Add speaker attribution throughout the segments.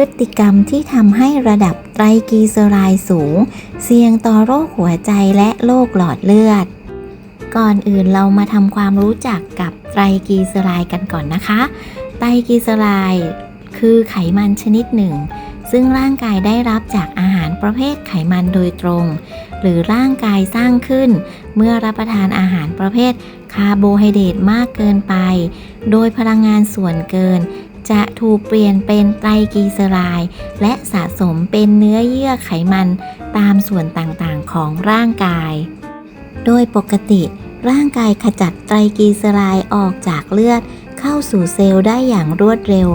Speaker 1: พฤติกรรมที่ทำให้ระดับไตรกลีเซอไรด์สูง เสี่ยงต่อโรคหัวใจและโรคหลอดเลือด ก่อนอื่นเรามาทำความรู้จักกับไตรกลีเซอไรด์กันก่อนนะคะ ไตรกลีเซอไรด์คือไขมันชนิดหนึ่ง ซึ่งร่างกายได้รับจากอาหารประเภทไขมันโดยตรง หรือร่างกายสร้างขึ้น เมื่อรับประทานอาหารประเภทคาร์โบไฮเดรตมากเกินไป โดยพลังงานส่วนเกิน จะถูกเปลี่ยนเป็นไตรกลีเซอไรด์และสะสมเป็นเนื้อเยื่อไขมันตามส่วนต่างๆของร่างกาย โดยปกติร่างกายขจัดไตรกลีเซอไรด์ออกจากเลือดเข้าสู่เซลล์ได้อย่างรวดเร็ว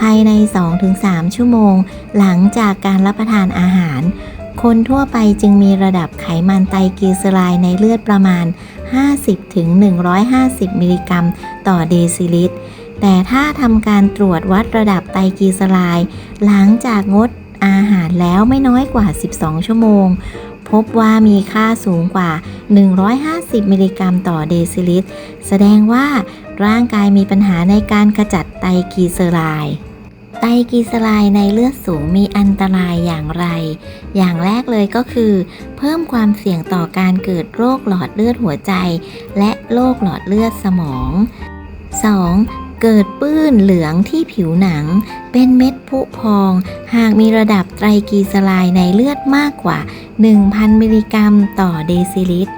Speaker 1: ภายใน 2-3 ชั่วโมง หลังจากการรับประทานอาหาร คนทั่วไปจึงมีระดับไขมันไตรกลีเซอไรด์ในเลือดประมาณ 50-150 มิลลิกรัม ต่อเดซิลิตร แต่ถ้าทำการตรวจวัดระดับไตรกลีเซอไรด์หลังจากงดอาหารแล้วไม่น้อยกว่า 12 ชั่วโมง พบว่ามีค่าสูงกว่า 150 มิลลิกรัมต่อเดซิลิตร แสดงว่าร่างกายมีปัญหาในการขจัดไตรกลีเซอไรด์ไตรกลีเซอไรด์ในเลือดสูงมีอันตรายอย่างไร อย่างแรกเลยก็คือ เพิ่มความเสี่ยงต่อการเกิดโรคหลอดเลือดหัวใจ และโรคหลอดเลือดสมอง 2. เกิดปื้นเหลืองที่ผิวหนัง เป็นเม็ดผุพอง หากมีระดับไตรกลีเซอไรด์ในเลือดมากกว่า 1,000 มิลลิกรัมต่อเดซิลิตร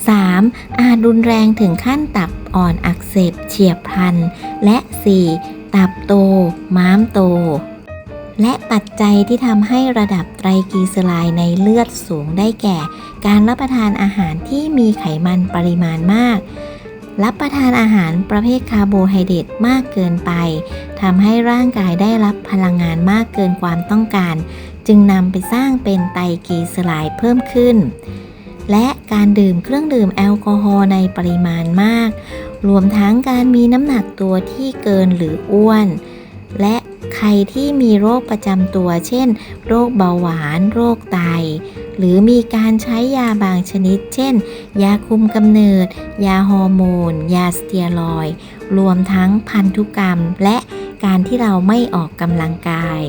Speaker 1: 3. อาจรุนแรงถึงขั้นตับอ่อนอักเสบเฉียบพลัน และ 4. ตับโต ม้ามโต และปัจจัยที่ทำให้ระดับไตรกลีเซอไรด์ในเลือดสูงได้แก่ การรับประทานอาหารที่มีไขมันปริมาณมาก รับประทานอาหารประเภทคาร์โบไฮเดรตมากเกินไปทำให้ร่างกายได้รับพลังงานมากเกินความต้องการ จึงนำไปสร้างเป็นไตรกลีเซอไรด์เพิ่มขึ้น และการดื่มเครื่องดื่มแอลกอฮอล์ในปริมาณมาก รวมทั้งการมีน้ำหนักตัวที่เกินหรืออ้วน และ ใครที่มีโรคประจำตัว เช่น โรคเบาหวาน โรคไต หรือมีการใช้ยาบางชนิด เช่น ยาคุมกำเนิด ยาฮอร์โมน ยาสเตียรอย รวมทั้งพันธุกรรม และการที่เราไม่ออกกำลังกาย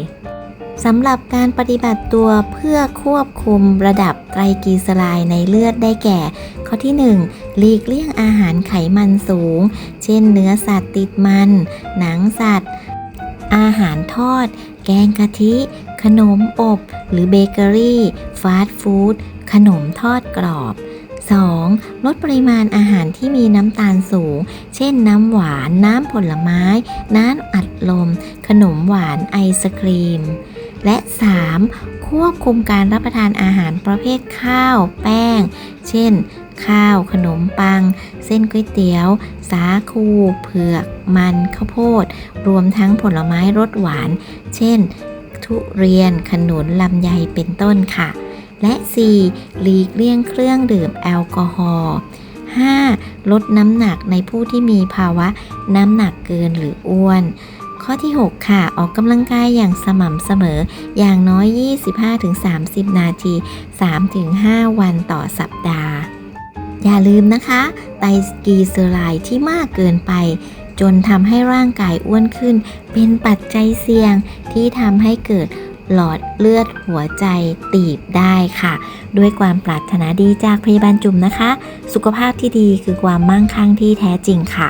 Speaker 1: สำหรับการปฏิบัติตัวเพื่อควบคุมระดับไตรกลีเซอไรด์ในเลือดได้แก่ ข้อที่ 1 หลีกเลี่ยงอาหารไขมันสูง เช่นเนื้อสัตว์ติดมัน หนังสัตว์ อาหารทอด แกงกะทิ ขนมอบ หรือเบเกอรี่ ฟาสต์ฟู้ด ขนมทอดกรอบ 2. ลดปริมาณอาหารที่มีน้ำตาลสูง เช่นน้ำหวาน น้ำผลไม้ น้ำอัดลม ขนมหวานไอศครีม และ 3. ควบคุมการรับประทานอาหารประเภทข้าว แป้ง เช่น ข้าว ขนมปัง เส้นก๋วยเตี๋ยว สาคู เผือก มันข้าวโพด รวมทั้งผลไม้รสหวาน เช่น ทุเรียน ขนุน ลำไย เป็นต้นค่ะ และ 4. หลีกเลี่ยงเครื่องดื่มแอลกอฮอล์ 5. ลดน้ำหนักในผู้ที่มีภาวะน้ำหนักเกินหรืออ้วน ข้อที่ 6 ค่ะ ออกกำลังกายอย่างสม่ำเสมอ อย่างน้อย 25-30 นาที 3-5 วันต่อสัปดาห์ อย่าลืมนะคะ ไตรกลีเซอไรด์ที่มากเกินไป จนทำให้ร่างกายอ้วนขึ้น เป็นปัจจัยเสี่ยงที่ทำให้เกิดหลอดเลือดหัวใจตีบได้ค่ะ ด้วยความปรารถนาดีจากพยาบาลจุ่มนะคะ สุขภาพที่ดีคือความมั่งคั่งที่แท้จริงค่ะ